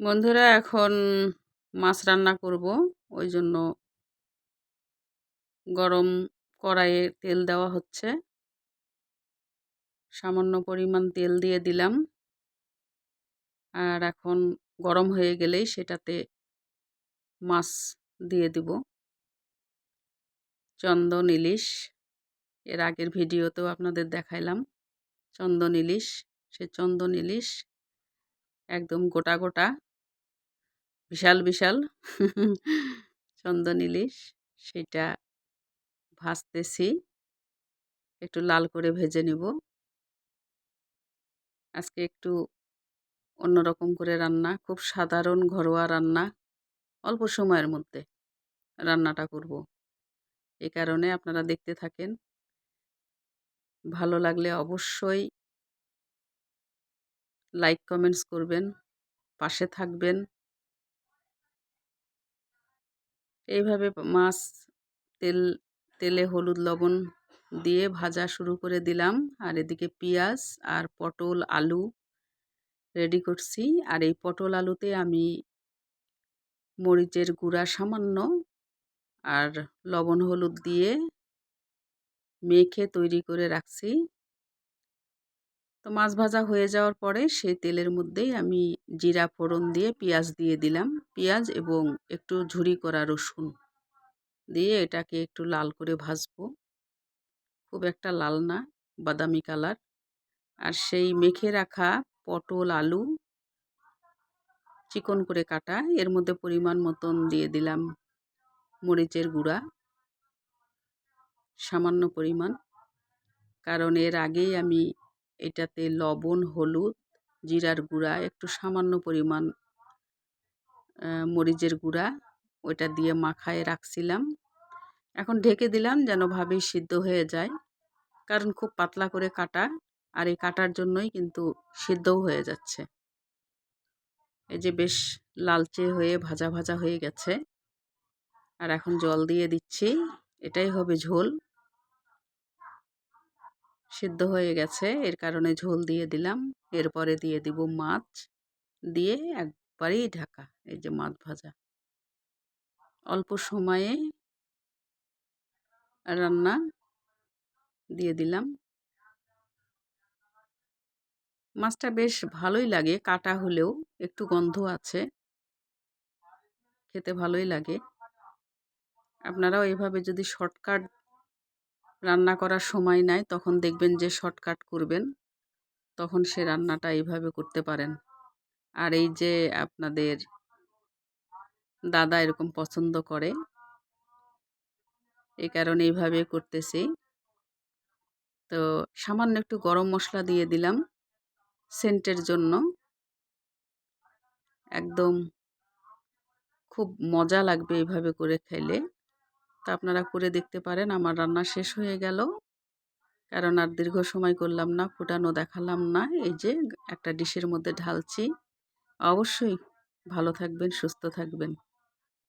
বন্ধুরা, এখন মাছ রান্না করব। ওই জন্য গরম কড়াইয়ে তেল দেওয়া হচ্ছে। সামান্য পরিমাণ তেল দিয়ে দিলাম। আর এখন গরম হয়ে গেলেই সেটাতে মাছ দিয়ে দিব। চন্দন ইলিশ, এর আগের ভিডিওতেও আপনাদের দেখাইলাম। চন্দন ইলিশ, সে চন্দন ইলিশ একদম গোটা গোটা বিশাল বিশাল চন্দন ইলিশ সেটা ভাজতেছি। একটু লাল করে ভেজে নিব। আজকে একটু অন্যরকম করে রান্না, খুব সাধারণ ঘরোয়া রান্না, অল্প সময়ের মধ্যে রান্নাটা করব। এই কারণে আপনারা দেখতে থাকেন। ভালো লাগলে অবশ্যই লাইক, কমেন্টস করবেন, পাশে থাকবেন। এইভাবে মাছ, তেল, তেলে হলুদ লবণ দিয়ে ভাজা শুরু করে দিলাম। আর এদিকে পেঁয়াজ আর পটল, আলু রেডি করছি। আর এই পটল, আলুতে আমি মরিচের গুঁড়া সামান্য আর লবণ, হলুদ দিয়ে মেখে তৈরি করে রাখছি। তো মাছ ভাজা হয়ে যাওয়ার পরে সেই তেলের মধ্যেই আমি জিরা ফোড়ন দিয়ে পেঁয়াজ দিয়ে দিলাম। পেঁয়াজ এবং একটু ঝুরি করা রসুন দিয়ে এটাকে একটু লাল করে ভাজবো। খুব একটা লাল না, বাদামি কালার। আর সেই মেখে রাখা পটল, আলু চিকন করে কাটা, এর মধ্যে পরিমাণ মতন দিয়ে দিলাম মরিচের গুঁড়া। সামান্য পরিমাণ। কারণ এর আগেই আমি এটাতে লবণ, হলুদ, জিরার গুঁড়া, একটু সামান্য পরিমাণ মরিচের গুঁড়া, ওইটা দিয়ে মাখায় রাখছিলাম। এখন ঢেকে দিলাম যেন ভাবেই সিদ্ধ হয়ে যায়। কারণ খুব পাতলা করে কাটা, আর এই কাটার জন্যই কিন্তু সিদ্ধও হয়ে যাচ্ছে। এই যে বেশ লালচে হয়ে ভাজা ভাজা হয়ে গেছে। আর এখন জল দিয়ে দিচ্ছি। এটাই হবে ঝোল। সিদ্ধ হয়ে গেছে। এর কারণে ঝোল দিয়ে দিলাম। এরপরে দিয়ে দিব মাছ। দিয়ে একবারেই ঢাকা, এই যে মাছ ভাজা। অল্প সময়ে রান্না দিয়ে দিলাম। মাছটা বেশ ভালোই লাগে, কাটা হলেও একটু গন্ধ আছে। খেতে ভালোই লাগে। আপনারাও এভাবে যদি শর্টকাট রান্না করার সময় নাই, তখন দেখবেন যে শর্টকাট করবেন, তখন সে রান্নাটা এইভাবে করতে পারেন। আর এই যে আপনাদের দাদা এরকম পছন্দ করে এই কারণে এইভাবে করতেছি। তো সামান্য একটু গরম মশলা দিয়ে দিলাম সেন্টের জন্য। একদম খুব মজা লাগবে এইভাবে করে খাইলে। তা আপনারা করে দেখতে পারেন। আমার রান্না শেষ হয়ে গেল। কারণ আর দীর্ঘ সময় করলাম না, ফুটানো দেখালাম না। এই যে একটা ডিশের মধ্যে ঢালছি। অবশ্যই ভালো থাকবেন, সুস্থ থাকবেন।